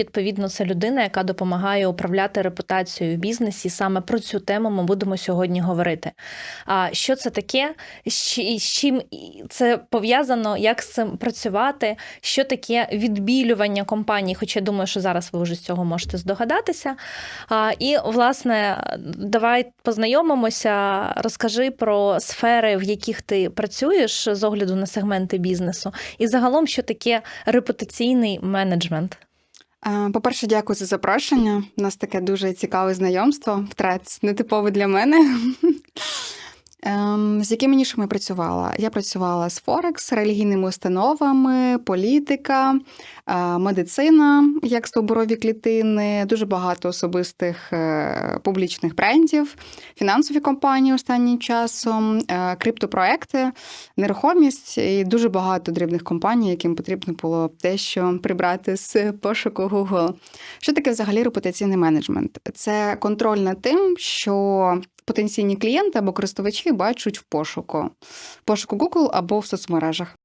Відповідно, це людина, яка допомагає управляти репутацією в бізнесі. Саме про цю тему ми будемо сьогодні говорити. А що це таке? З чим це пов'язано? Як з цим працювати? Що таке відбілювання компаній? Хоча я думаю, що зараз ви вже з цього можете здогадатися. А, І, власне, давай познайомимося. Розкажи про сфери, в яких ти працюєш з огляду на сегменти бізнесу, і загалом, що таке репутаційний менеджмент. Е, По-перше, дякую за запрошення. У нас таке дуже цікаве знайомство. Втрат нетипове для мене. Ем, З якими нішами працювала? Я працювала з Форекс, релігійними установами, політика, е, медицина, як стовбурові клітини, дуже багато особистих е, публічних брендів, фінансові компанії останнім часом, е, криптопроекти, нерухомість і дуже багато дрібних компаній, яким потрібно було дещо прибрати з пошуку Google. Що таке взагалі репутаційний менеджмент? Це контроль над тим, що потенційні клієнти або користувачі бачать в пошуку, пошуку Google або в соцмережах.